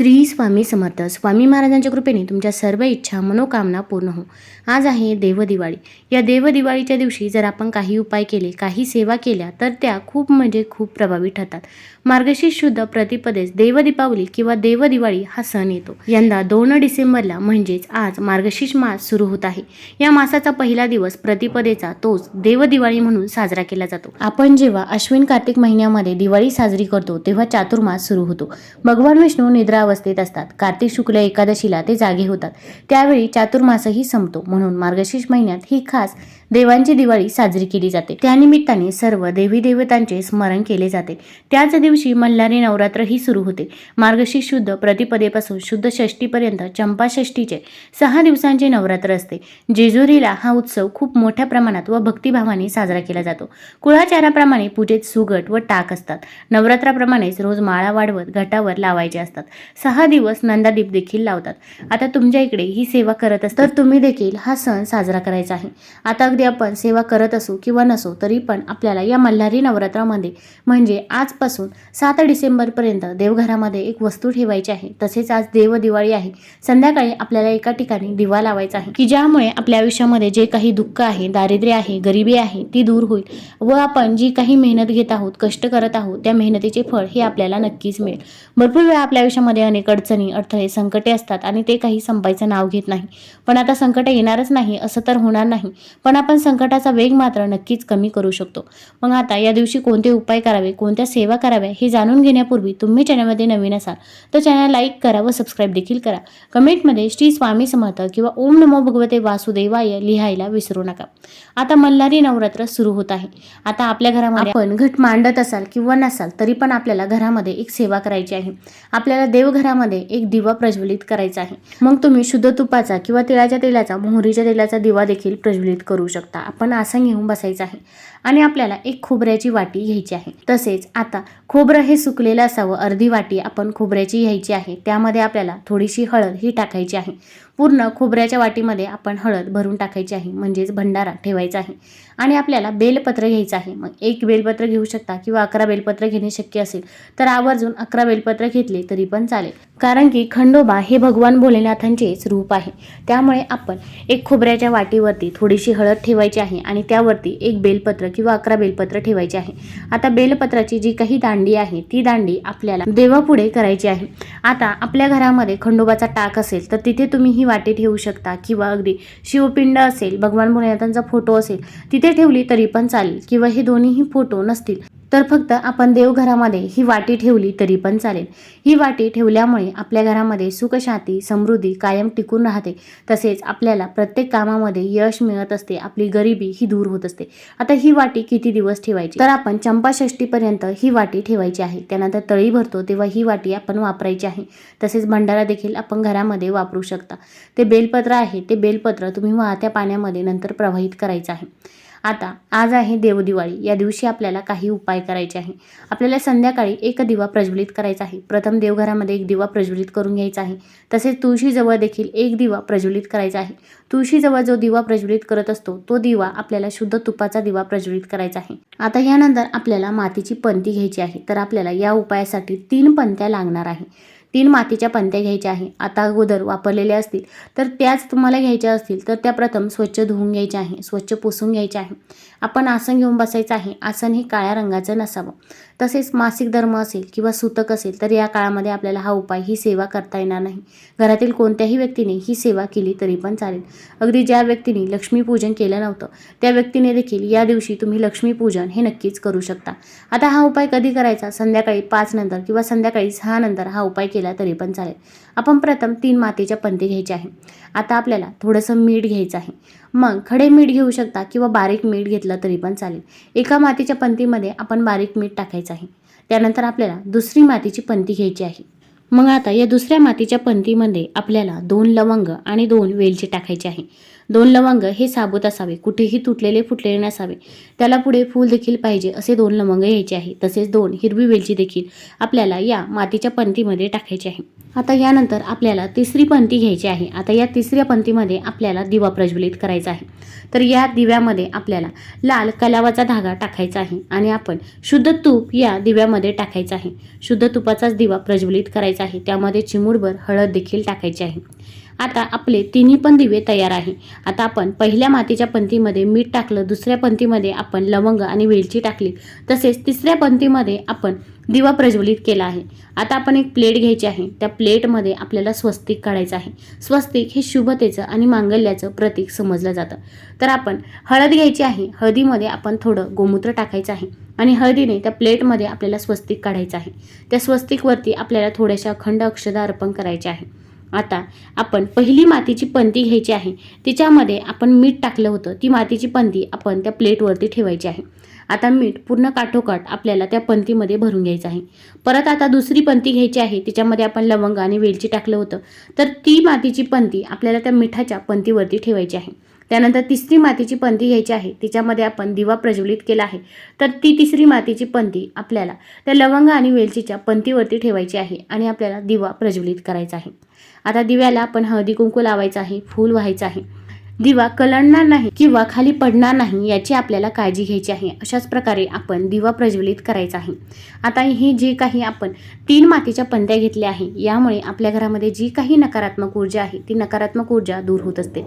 श्री स्वामी समर्थ. स्वामी महाराजांच्या कृपेने तुमच्या सर्व इच्छा मनोकामना पूर्ण हो. आज आहे देवदिवाळी. या देवदिवाळीच्या दिवशी जर आपण काही उपाय केले काही सेवा केल्या तर त्या खूप म्हणजे खूप प्रभावी ठरतात. मार्गशीर्ष शुद्ध प्रतिपदेस देवदीपावली किंवा देवदिवाळी हा सण येतो. यंदा दोन डिसेंबरला म्हणजेच आज मार्गशीर्ष मास सुरू होत आहे. या मासाचा पहिला दिवस प्रतिपदेचा तोच देवदिवाळी म्हणून साजरा केला जातो. आपण जेव्हा अश्विन कार्तिक महिन्यामध्ये दिवाळी साजरी करतो तेव्हा चातुर्मास सुरू होतो. भगवान विष्णू अवस्थेत असतात. कार्तिक शुक्ल एकादशीला ते जागे होतात. त्यावेळी चातुर्मासही संपतो. म्हणून मार्गशीर्ष महिन्यात ही खास देवांची दिवाळी साजरी केली जाते. त्यानिमित्ताने सर्व देवी देवतांचे स्मरण केले जाते. त्याच दिवशी मल्हारी नवरात्रही सुरू होते. मार्गशीर्ष शुद्ध प्रतिपदेपासून शुद्ध षष्टीपर्यंत चंपाषष्टीचे सहा दिवसांचे नवरात्र असते. जेजुरीला हा उत्सव खूप मोठ्या प्रमाणात व भक्तिभावाने साजरा केला जातो. कुळाचाराप्रमाणे पूजेत सुगट व टाक असतात. नवरात्राप्रमाणेच रोज माळा वाढवत घटावर लावायचे असतात. सहा दिवस नंदादीप देखील लावतात. आता तुमच्या इकडे ही सेवा करत असतात. तर तुम्ही देखील हा सण साजरा करायचा आहे. आता अगदी आपण सेवा करत असू किंवा नसो तरी पण आपल्याला या मल्हारी नवरात्रामध्ये म्हणजे आजपासून सात डिसेंबरपर्यंत देवघरामध्ये एक वस्तू ठेवायची आहे. तसेच आज देव दिवाळी आहे. संध्याकाळी आपल्याला एका ठिकाणी दिवा लावायचा आहे की ज्यामुळे आपल्या आयुष्यामध्ये जे काही दुःख आहे दारिद्र्य आहे गरिबी आहे ती दूर होईल व आपण जी काही मेहनत घेत आहोत कष्ट करत आहोत त्या मेहनतीचे फळ हे आपल्याला नक्कीच मिळेल. भरपूर वेळा आपल्या आयुष्यामध्ये अनेक अडचणी अडथळे संकटे असतात आणि ते काही संपायचं नाव घेत नाही. पण आता संकट येणारच नाही असं तर होणार नाही. पण आपण आपण संकटाचा वेग मात्र नक्कीच कमी करू शकतो. मग आता या दिवशी कोणते उपाय करावे कोणत्या सेवा कराव्या हे जाणून घेण्यापूर्वी तुम्ही चॅनलमध्ये नवीन असाल तर चॅनल लाईक करा व सबस्क्राईब देखील करा. कमेंटमध्ये श्री स्वामी समर्थ किंवा ओम नमो भगवते वासुदेवाय लिहायला विसरू नका. आता मल्हारी नवरात्र सुरू होत आहे. आता आपल्या घरामध्ये आपण घट मांडत असाल किंवा नसाल तरी पण आपल्याला घरामध्ये एक सेवा करायची आहे. आपल्याला देवघरामध्ये एक दिवा प्रज्वलित करायचा आहे. मग तुम्ही शुद्ध तुपाचा किंवा तिळाच्या तेलाचा मोहरीच्या तेलाचा दिवा देखील प्रज्वलित करू शकता. आपण आसन घेऊन बसायचं आहे. आणि आपल्याला एक खोबऱ्याची वाटी घ्यायची आहे. तसेच आता खोबरं हे सुकलेलं असावं. अर्धी वाटी आपण खोबऱ्याची घ्यायची आहे. त्यामध्ये आपल्याला थोडीशी हळद ही टाकायची आहे. पूर्ण खोबऱ्याच्या वाटीमध्ये आपण हळद भरून टाकायची आहे म्हणजेच भंडारा ठेवायचा आहे. आणि आपल्याला बेलपत्र घ्यायचं आहे. मग एक बेलपत्र घेऊ शकता किंवा अकरा बेलपत्र घेणे शक्य असेल तर आवर्जून अकरा बेलपत्र घेतले तरी पण चालेल. कारण की खंडोबा हे भगवान भोलेनाथांचेच रूप आहे. त्यामुळे आपण एक खोबऱ्याच्या वाटीवरती थोडीशी हळद ठेवायची आहे आणि त्यावरती एक बेलपत्र किंवा अकरा बेलपत्र ठेवायचे आहे. आता बेलपत्राची जी काही दांडी आहे ती दांडी आपल्याला देवापुढे करायची आहे. आता आपल्या घरामध्ये खंडोबाचा टाक असेल तर तिथे तुम्ही ही वाटे ठेवू शकता किंवा अगदी शिवपिंड असेल भगवान भोलेनाथांचा फोटो असेल तिथे ठेवली तरी पण चालेल किंवा हे दोन्हीही फोटो नसतील. तर फक्त आपण देवघरामध्ये ही वाटी ठेवली तरी पण चालेल. ही वाटी ठेवल्यामुळे आपल्या घरामध्ये सुखशांती समृद्धी कायम टिकून राहते. तसेच आपल्याला प्रत्येक कामामध्ये यश मिळत असते. आपली गरिबी ही दूर होत असते. आता ही वाटी किती दिवस ठेवायची? तर आपण चंपाषष्टीपर्यंत ही वाटी ठेवायची आहे. त्यानंतर तळी भरतो तेव्हा ही वाटी आपण वापरायची आहे. तसेच भंडारा देखील आपण घरामध्ये वापरू शकता. ते बेलपत्र आहे. ते बेलपत्र तुम्ही वाहत्या पाण्यामध्ये नंतर प्रवाहित करायचं आहे. आता आज आहे देवदिवाळी. या दिवशी आपल्याला काही उपाय करायचे आहे. आपल्याला संध्याकाळी एक दिवा प्रज्वलित करायचा आहे. प्रथम देवघरामध्ये एक दिवा प्रज्वलित करून घ्यायचा आहे. तसेच तुळशीजवळ देखील एक दिवा प्रज्वलित करायचा आहे. तुळशीजवळ जो दिवा प्रज्वलित करत असतो तो दिवा आपल्याला शुद्ध तुपाचा दिवा प्रज्वलित करायचा आहे. आता यानंतर आपल्याला मातीची पंती घ्यायची आहे. तर आपल्याला या उपायासाठी तीन पंत्या लागणार आहे. तीन मातीच्या पंत्या घ्यायच्या आहे. आता अगोदर वापरलेल्या असतील तर त्याच तुम्हाला घ्यायच्या असतील तर त्या प्रथम स्वच्छ धुवून घ्यायच्या आहे स्वच्छ पुसून घ्यायच्या आहे. आपण आसन घेऊन बसायचं आहे. आसन हे काळ्या रंगाचं नसावं. तसेच मासिक धर्म असेल किंवा सुतक असेल तर या काळामध्ये आपल्याला हा उपाय ही सेवा करता येणार नाही. घरातील कोणत्याही व्यक्तीने ही सेवा केली तरी पण चालेल. अगदी ज्या व्यक्तीने लक्ष्मीपूजन केलं नव्हतं त्या व्यक्तीने देखील या दिवशी तुम्ही लक्ष्मीपूजन हे नक्कीच करू शकता. आता हा उपाय कधी करायचा? संध्याकाळी पाच नंतर किंवा संध्याकाळी सहा नंतर हा उपाय केला तरी पण चालेल. आपण प्रथम तीन मातीच्या पंथी घ्यायचे आहे. आता आपल्याला थोडंसं मीठ घ्यायचं आहे. मग खडे मीठ घेऊ शकता किंवा बारीक मीठ घेतलं तरी पण चालेल. एका मातीच्या पंतीमध्ये आपण बारीक मीठ टाकायचं आहे. त्यानंतर आपल्याला दुसरी मातीची पंती घ्यायची आहे. मग आता या दुसऱ्या मातीच्या पंतीमध्ये आपल्याला दोन लवंग आणि दोन वेलची टाकायची आहे. दोन लवंग हे साबूत असावे. कुठेही तुटलेले फुटलेले नसावे. त्याला पुढे फूल देखील पाहिजे असे दोन लवंग घ्यायचे आहे. तसेच दोन हिरवी वेलची देखील आपल्याला या मातीच्या पंथीमध्ये टाकायची आहे. आता यानंतर आपल्याला तिसरी पंथी घ्यायची आहे. आता या तिसऱ्या पंथीमध्ये आपल्याला दिवा प्रज्वलित करायचा आहे. तर या दिव्यामध्ये आपल्याला लाल कलावाचा धागा टाकायचा आहे आणि आपण शुद्ध तूप या दिव्यामध्ये टाकायचं आहे. शुद्ध तुपाचाच दिवा प्रज्वलित करायचा आहे. त्यामध्ये चिमूडभर हळद देखील टाकायची आहे. आता आपले तिन्ही पण दिवे तयार आहे. आता आपण पहिल्या मातीच्या पंथीमध्ये मीठ टाकलं दुसऱ्या पंथीमध्ये आपण लवंग आणि वेलची टाकली. तसेच तिसऱ्या पंथीमध्ये आपण दिवा प्रज्वलित केला आहे. आता आपण एक प्लेट घ्यायची आहे. त्या प्लेटमध्ये आपल्याला स्वस्तिक काढायचं आहे. स्वस्तिक हे शुभतेचं आणि मांगल्याचं प्रतीक समजलं जातं. तर आपण हळद घ्यायची आहे. हळदीमध्ये आपण थोडं गोमूत्र टाकायचं आहे आणि हळदीने त्या प्लेटमध्ये आपल्याला स्वस्तिक काढायचं आहे. त्या स्वस्तिकवरती आपल्याला थोड्याशा अखंड अक्षदा अर्पण करायचे आहे. आता आपण पहिली मातीची पंती घ्यायची आहे तिच्यामध्ये आपण मीठ टाकलं होतं ती मातीची पंती आपण त्या प्लेटवरती ठेवायची आहे. आता मीठ पूर्ण काठोकाठ आपल्याला त्या पंतीमध्ये भरून घ्यायचं आहे. परत आता दुसरी पंती घ्यायची आहे तिच्यामध्ये आपण लवंग आणि वेलची टाकलं होतं. तर ती मातीची पंती आपल्याला त्या मिठाच्या पंतीवरती ठेवायची आहे. त्यानंतर तिसरी मातीची पंती घ्यायची आहे तिच्यामध्ये आपण दिवा प्रज्वलित केला आहे. तर ती तिसरी मातीची पंती आपल्याला त्या लवंग आणि वेलचीच्या पंतीवरती ठेवायची आहे आणि आपल्याला दिवा प्रज्वलित करायचा आहे. आता दिव्याला आपण हळदी कुंकू लावायचं आहे फूल व्हायचं आहे. दिवा कलणणार नाही किंवा खाली पडणार नाही याची आपल्याला काळजी घ्यायची आहे. अशाच प्रकारे आपण दिवा प्रज्वलित करायचा आहे. आता हे जे काही आपण तीन मातीच्या पंत्या घेतल्या आहे यामुळे आपल्या घरामध्ये जी काही नकारात्मक ऊर्जा आहे ती नकारात्मक ऊर्जा दूर होत असते.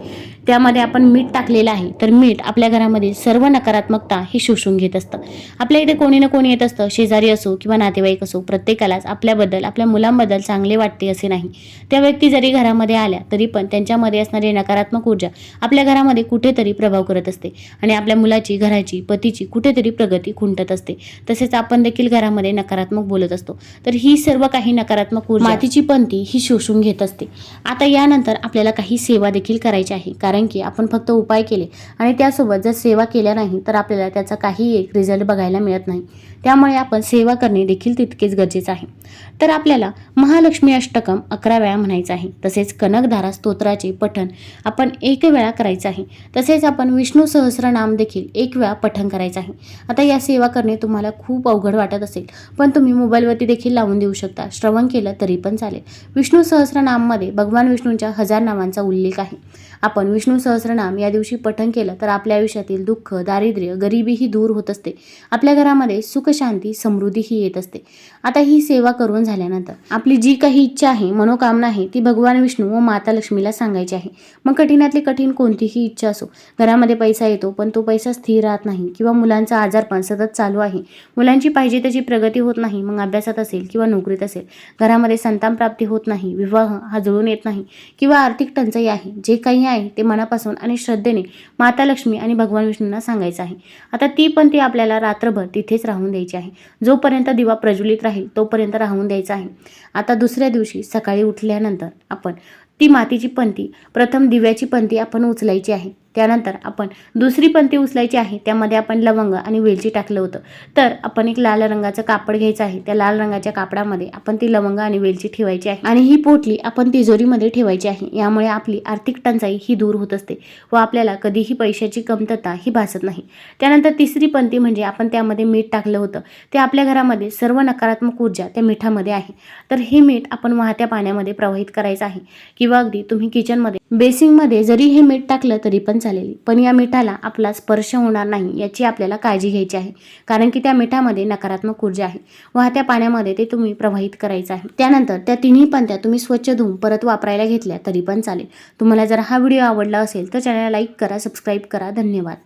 त्यामध्ये आपण मीठ टाकलेलं आहे तर मीठ आपल्या घरामध्ये सर्व नकारात्मकता हे शोषून घेत असतं. आपल्या इथे कोणी ना कोणी येत असतं शेजारी असो किंवा नातेवाईक असो प्रत्येकालाच आपल्याबद्दल आपल्या मुलांबद्दल चांगले वाटते असे नाही. त्या व्यक्ती जरी घरामध्ये आल्या तरी पण त्यांच्यामध्ये असणारी नकारात्मक ऊर्जा आपल्या घरामध्ये कुठेतरी प्रभाव करत असते आणि आपल्या मुलाची घराची पतीची कुठेतरी प्रगती खुंटत असते. तसेच आपण देखील घरामध्ये नकारात्मक बोलत असतो. तर ही सर्व काही नकारात्मक ऊर्जा मातीची पंथी ही शोषून घेत असते. आता यानंतर आपल्याला काही सेवा देखील करायची आहे. कारण की आपण फक्त उपाय केले आणि त्यासोबत जर सेवा केल्या नाही तर आपल्याला त्याचा काही एक रिझल्ट बघायला मिळत नाही. त्यामुळे आपण सेवा करणे देखील तितकेच गरजेचं आहे. तर आपल्याला महालक्ष्मी अष्टकम अकरा वेळा म्हणायचं आहे. तसेच कनकधारा स्तोत्राचे पठण आपण एक वेळा करायचा आहे. तसेच आपण विष्णू सहस्रनाम देखील एक वेळा पठण करायचं आहे. आता या सेवा करणे तुम्हाला खूप अवघड वाटत असेल पण तुम्ही मोबाईलवरती देखील लावून देऊ शकता. श्रवण केलं तरी पण चालेल. विष्णू सहस्रनाममध्ये भगवान विष्णूंच्या हजार नावांचा उल्लेख आहे. आपण विष्णू सहस्रनाम या दिवशी पठण केलं तर आपल्या आयुष्यातील दुःख दारिद्र्य गरिबीही दूर होत असते. आपल्या घरामध्ये सुख शांती समृद्धीही येत असते. आता ही सेवा करून झाल्यानंतर आपली जी काही इच्छा आहे मनोकामना आहे ती भगवान विष्णू व माता लक्ष्मीला सांगायची आहे. मग कठीणातली कठीण कोणतीही इच्छा असो. घरामध्ये पैसा येतो पण तो पैसा स्थिर राहत नाही किंवा मुलांचा आजारपण सतत चालू आहे. मुलांची पाहिजे त्याची प्रगती होत नाही मग अभ्यासात असेल किंवा नोकरीत असेल घरामध्ये संतान प्राप्ती होत नाही विवाह हा जुळून येत नाही किंवा आर्थिक टंचाई आहे. जे काही आहे ते मनापासून आणि श्रद्धेने माता लक्ष्मी आणि भगवान विष्णूंना सांगायचं आहे. आता ती पण ती आपल्याला रात्रभर तिथेच राहून द्यायची आहे. जोपर्यंत दिवा प्रज्वलित राहील तोपर्यंत राहून द्यायचा आहे. आता दुसऱ्या दिवशी सकाळी उठल्यानंतर आपण ती मातीची पंती. प्रथम दिव्याची पंती आपण उचलायची आहे. त्यानंतर आपण दुसरी पंथी उचलायची आहे त्यामध्ये आपण लवंग आणि वेलची टाकलं होतं. तर आपण एक लाल रंगाचं कापड घ्यायचं आहे त्या लाल रंगाच्या कापडामध्ये आपण ती लवंग आणि वेलची ठेवायची आहे आणि ही पोटली आपण तिजोरीमध्ये ठेवायची आहे. यामुळे आपली आर्थिक टंचाई ही दूर होत असते व आपल्याला कधीही पैशाची कमतरता ही भासत नाही. त्यानंतर तिसरी पंथी म्हणजे आपण त्यामध्ये मीठ टाकलं होतं. ते आपल्या घरामध्ये सर्व नकारात्मक ऊर्जा त्या मिठामध्ये आहे. तर हे मीठ आपण वाहत्या पाण्यामध्ये प्रवाहित करायचं आहे किंवा अगदी तुम्ही किचनमध्ये बेसिंगमध्ये जरी हे मीठ टाकलं तरी पण चालेल पण या मिठाला आपला स्पर्श होणार नाही याची आपल्याला काळजी घ्यायची आहे. कारण की त्या मिठामध्ये नकारात्मक ऊर्जा आहे. वाहत्या पाण्यामध्ये ते तुम्ही प्रवाहित करायचं आहे. त्यानंतर त्या तिन्ही पंत्या तुम्ही स्वच्छ धुवून परत वापरायला घेतल्या तरी पण चालेल. तुम्हाला जर हा व्हिडिओ आवडला असेल तर चॅनलला लाईक करा सबस्क्राईब करा. धन्यवाद.